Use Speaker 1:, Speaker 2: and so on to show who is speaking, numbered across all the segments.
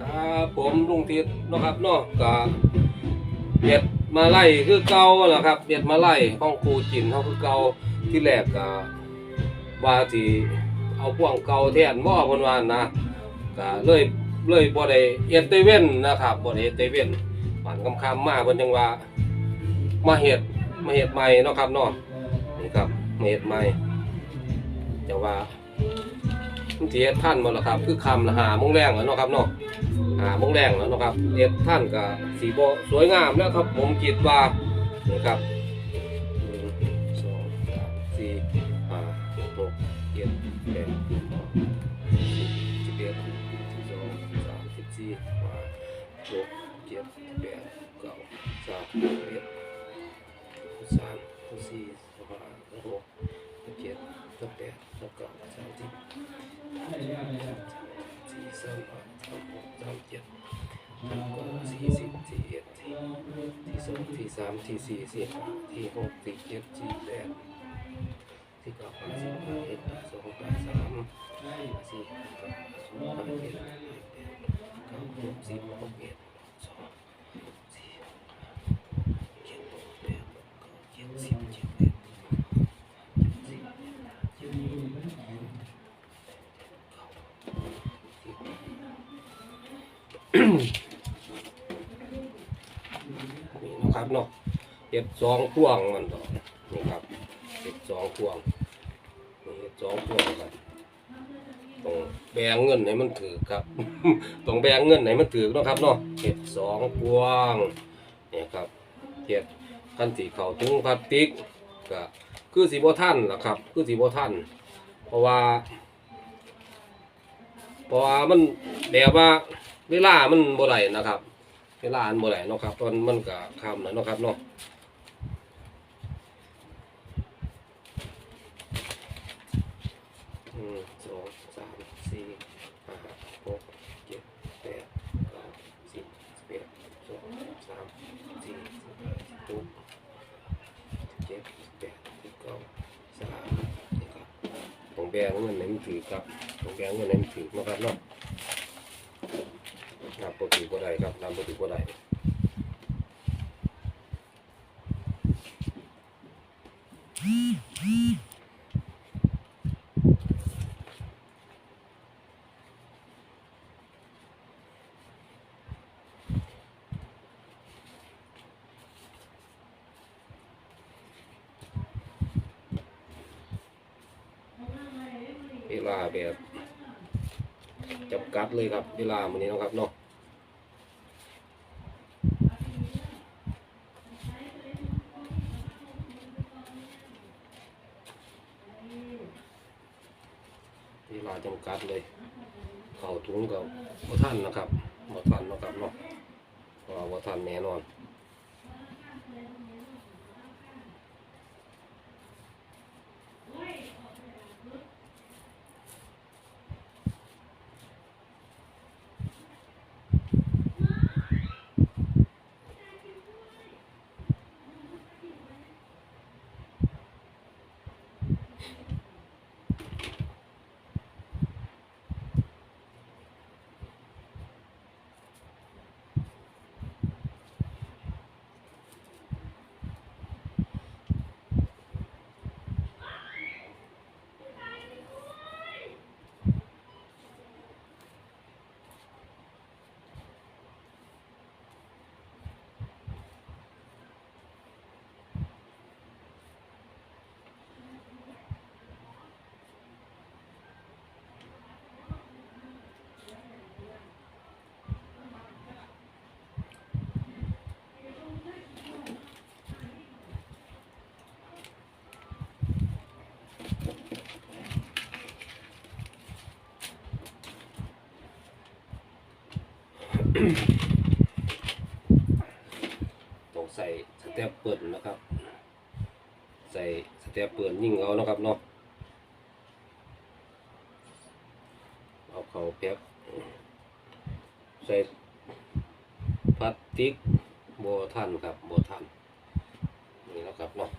Speaker 1: ครับผมลุงทิศนะครับเนาะก็เห็ดมาไล่คือเก่าแหละครับเห็ดมาไล่ห้องครูจินเฮาคือเก่าที่แรกก็ว่าสิเอาพวงเก่าแทนบ่เพิ่นวานนะก็เลยเลยบ่ได้เอเตเว่นนะครับบ่ได้เอเตเว่นปานค่ำมาเพิ่นจังว่ามาเฮ็ดมาเฮ็ดใหม่นะครับเนาะนี่ครับมาเฮ็ดใหม่จังว่า สิเฮ็ท่านบ่ล่ะครับ คือคำหามงแรงแล้วเนาะครับเนาะหามงแรงแล้วเนาะครับเฮ็ท่านกับสีโบสวยงามแล้วครับ ผมคิดว่านะครับ1 2 3 4 สี่สองที่สามที่สี่สี่ห้าสี่หกที่เจ็ดที่แปดที่เก้าห้าสิบห้าเอ็ดห้าสองห้าสามสี่ห้าเก้าสองห้าเจ็ดห้าแปดเก้าหกสิบหกเอ็ดสองสี่ห้าเจ็ดหกแปดเก้าเจ็ดสิบเจ็ดเอ็ดสี่เจ็ดนี่นะครับ เนาะเห็ดสองพวงมันต่อนี่ครับเห็ดสองพวงนี่เห็ดสองพวงครับต้องแบ่งเงินให้มันถือครับต้องแบ่งเงินให้มันถือเนาะครับเนาะเห็ดสองพวงนี่ครับเห็ดคันสีเขาถุงพลาสติกก็คือสีโบท่านล่ะครับ คือสีโบท่านเพราะว่าเพราะว่ามันแบบว่าเวลามันบ่ได้นะครับ เวลาอันบ่ได้เนาะครับตอนมันก็คำแล้วเนาะครับเนาะหนึ่งสองสามสี่ห้าหกเจ็ดแปดเก้าสิบสิบเอ็ดสองสามสี่ห้าหกเจ็ดแปดสิบเก้าสามนี่ครับต้องแบงเงินให้มันถือครับต้องแบงเงินให้มันถือเนาะครับเนาะ น้ำปกติบ่ได้ครับน้ำปกติบ่ได้เวลาแบบจำกัดเลยครับ เวลามื้อนี้นะครับเนาะ เวลาจำกัด เลย เข่าถุงกับบ่ทันนะครับบ่ทันนะครับเนาะว่าบ่ทันแน่นอน ต้องใส่สเตปเปิดนะครับ ใส่สเตปเปิดยิ่งเอานะครับเนาะเอาเขาแป๊บใส่พลาสติกโบทันครับโบทันนี่นะครับเนาะ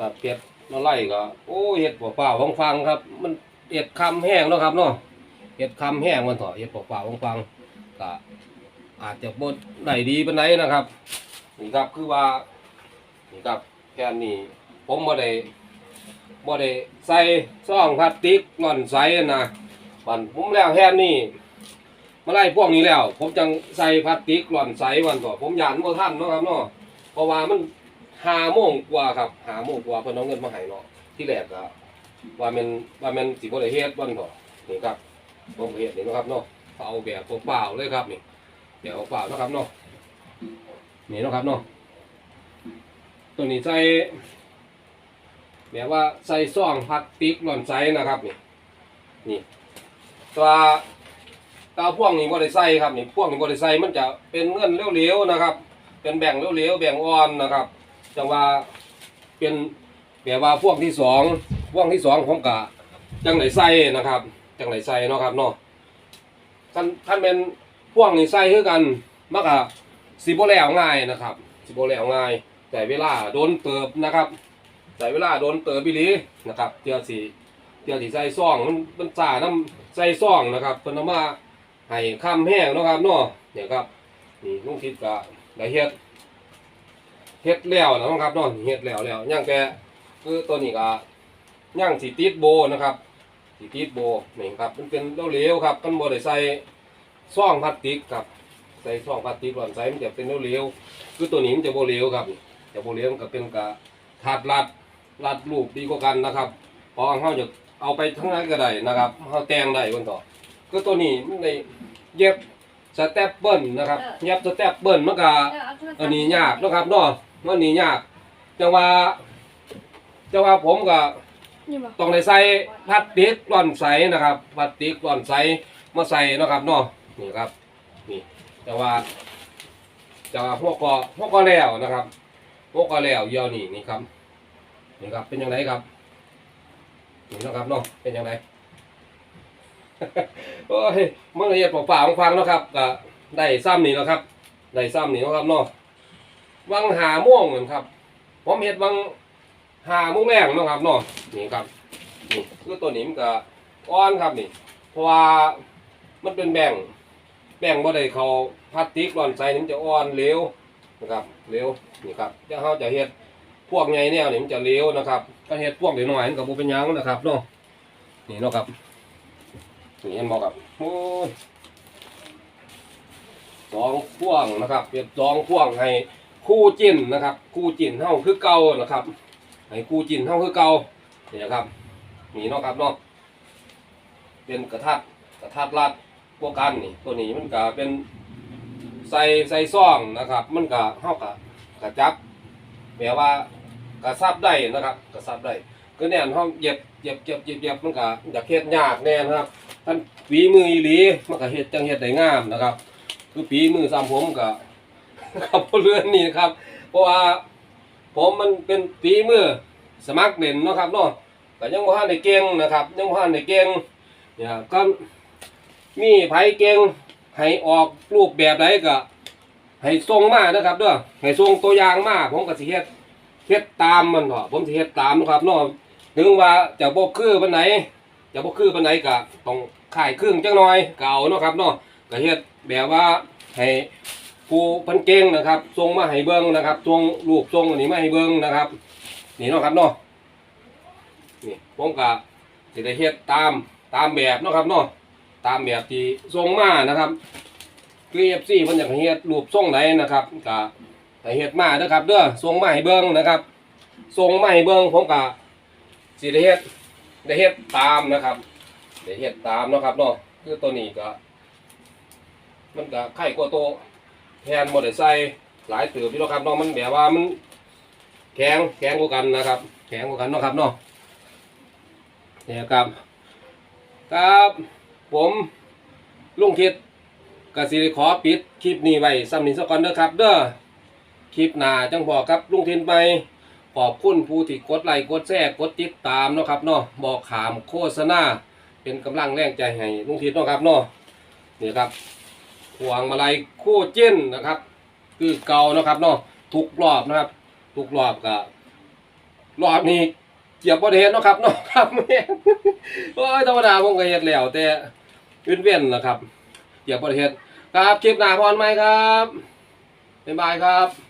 Speaker 1: กับเป็ดมาไล่ก็โอ้เห็ดเปล่าๆฟังๆครับ มันเห็ดคำแห้งเนาะครับเนาะเห็ดคำแห้งมันเถอะเห็ดเปล่าๆฟังๆก็อาจจะบดได้ดีปานไหนนะครับนี่ครับคือว่านี่ครับแค่นี้ผมบ่ได้บ่ได้ใส่ซองพลาสติกง่อนใส่นะบันผมแล้วแค่นี้มาไล่พวกนี้แล้ว ผมจังใส่พลาสติกหล่อนใส่วันต่อผมยานบ่ทันเนาะครับเนาะเพราะว่ามัน ห้าโมงกว่าครับห้าโมงกว่าเพิ่นเอาเงินมาให้เนาะที่แรกก็ว่ามันว่ามันสิบ่ได้เฮ็ดบ่นก็นี่ครับผมก็เฮ็ดนี่เนาะครับเนาะเอาแบบเปล่าๆเลยครับนี่แบบเปล่าๆนะครับเนาะนี่เนาะครับเนาะตัวนี้ใส่แบบว่าใส่ซองพลาสติกหล่อนใสนะครับนี่นี่ตัวตาพ่วงนี่บ่ได้ใส่ครับนี่พ่วงนี่บ่ได้ใส่มันจะเป็นเงินเหลวๆนะครับ เป็นแบ่งเหลวๆแบ่งอ่อนนะครับ จังว่าเป็นแบบว่าพวกที่สองพวกที่สองผมกะจังไหนใส่นะครับจังไหนใส่เนาะครับเนาะท่านท่านเป็นพวกนี้ใส่คือกันมักอะสิบ่แล้วง่ายนะครับสิบ่แล้วง่าย แต่เวลาโดนเติบนะครับ แต่เวลาโดนเติบบิลีนะครับเตียวสีเตียวสีใส่ซ่องมันมันจ่าน้ำใส่ซ่องนะครับเป็นเอามาให้คำแห้งนะครับเนาะเนี่ยครับนี่ลุงทิศกะได้เฮ็ด เฮ็ดแล้วนะครับเนาะเฮ็ดแล้วแล้วย่างแต่คือตัวนี้ก็ย่างสีติดโบนะครับสีติดโบนี่ครับมันเป็นเหลวๆครับมันบ่ได้ใส่ซ่องพลาสติกครับใส่ซ่องพลาสติกหล่อนใส่มันจะเป็นเหลวๆคือตัวนี้มันจะโบเหลวครับจะโบเหลวมันก็เป็นกะถาดรัดรัดรูปดีกว่ากันนะครับพอเฮาจะเอาไปทั้งนั้นก็ได้นะครับเฮาแต่งได้คนต่อคือตัวนี้มันได้เย็บสเต็ปเบิ้ลนะครับเย็บสเต็ปเบิ้ลมันก็อันนี้ยากนะครับเนาะ มันนี้ยากจังว่าจังว่าผมก็
Speaker 2: นี่บ่
Speaker 1: ต้องได้ใส่พลาสติกร่อนใสนะครับพลาสติกร่อนใสมาใส่เนาะครับเนาะนี่ครับนี่จังว่าจังว่าพวกก็พวกก็แล้วนะครับพวกก็แล้วเยี่ยวนี่นี่ครับนี่ครับเป็นยังไงครับนี่เนาะครับเนาะเป็นยังไง โอ้ยมันละเอียดเปล่าๆฟังๆเนาะครับก็ได้ซ้ำนี่แล้วครับได้ซ้ำนี่เนาะครับเนาะ วังหาม่วงเหมือนครับผมเห็ดวังหาม่วงแรงนะครับเนาะนี่ครับนี่คือตัวนี้มันก็อ่อนครับนี่ เพราะว่ามันเป็นแบ่งแบ่งบ่ได้เขาพลาสติกร่อนใส่นี่มันจะอ่อนเหลวนะครับเหลวนี่ครับถ้าเขาจะเห็ดพวกไงเนี่ยนี่มันจะเหลวนะครับถ้าเห็ดพวกเดี๋ยวหน่อยมันก็บ่เป็นหยังนะครับเนาะนี่เนาะครับนี่เห็นบ่ครับโอ้ยสองพ่วงนะครับเป็นสองพ่วงให้ คู่จิ้นนะครับ คู่จิ้นเท่าคือเก่านะครับให้คู่จิ้นเท่าคือเก่านี่นะครับนี่เนาะครับนาะเป็นกระทัดกระทัดรัดพวกกันนี่ตัวนี้มันก็เป็นใส่ใส่ซ่องนะครับ มันก็เท่ากับกระจับแปลว่ากระซับได้นะครับกระซับได้คือแน่นห้องเย็บเย็บเย็บเย็บเย็บมันก็อยากเฮ็ดยากแน่นะครับท่านฝีมืออีหลีมันก็เฮ็ดจังเฮ็ดได้งามนะครับ คือฝีมือซ้ำผมก็ ครับเรือนนี่นะครับ เพราะว่าผมมันเป็นฝีมือสมัครเล่นเนาะครับเนาะก็ยังบ่ทันได้เก่งนะครับ ยังบ่ทันได้เก่งเนี่ยก็มีไผเก่งให้ออกรูปแบบใดก็ให้ส่งมานะครับเด้อให้ส่งตัวอย่างมาผมก็สิเฮ็ดเฮ็ดตามมันเถอะผมสิเฮ็ดตามนะครับเนาะถึงว่าจะบ่คือปานไหนจะบ่คือปานไหนก็ต้องขายครึ่งจังหน่อยก็เอาเนาะครับเนาะก็เฮ็ดแบบว่าให้ ผู้เพันเก่งนะครับส่งมาให้เบิ้งนะครับส่งรูปส่งอันนี้มาให้เบิ้งนะครับ นี่เนาะครับเนาะนี่ผมก็สิได้เฮ็ดตามตามแบบเนาะครับเนาะตามแบบที่ส่งมานะครับคือเอฟซีเพิ่นอยากให้เฮ็ดรูปส่งไหนนะครับก็ให้เฮ็ดมาเด้อครับเด้อส่งมาให้เบิ้งนะครับส่งมาให้เบิ้งผมก็สิได้เฮ็ดได้เฮ็ดตามนะครับได้เฮ็ดตามเนาะครับเนาะคือตัวนี้ก็มันก็ไข่กว่าโต แทนหมดใส่หลายตือพี่น้องครับเน้องมันแบบว่ามันแข็งแข็งกว่ากันนะครับ แข็งกว่ากันเนาะครับเนาะเนี่ยครับครับผมลุงคิดกสิริขอปิดคลิปนี้ไว้ซ้ำนี้สักก่อนเด้อครับเด้อคลิปหน้าจังพอกครับลุงทินไปขอบคุณผู้ที่กดไลค์กดแชร์กดติดตามเนาะครับเนาะบอกขามโฆษณาเป็นกำลังแรงใจให้ลุงทินเนาะครับเนาะนี่ครับ พวงมาลัยคู่จิ้นนะครับ คือเก่านะครับเนาะทุกรอบนะครับ ทุกรอบกับรอบนี้เกียบประเทศเนาะครับเนาะครับแม่โอ้ยธรรมดาผมก็เฮ็ดแล้วแต่เว้นๆล่ะครับเกียบบ่ได้เทศครับคลิปหน้าพรไหมครับบ๊ายบายครับ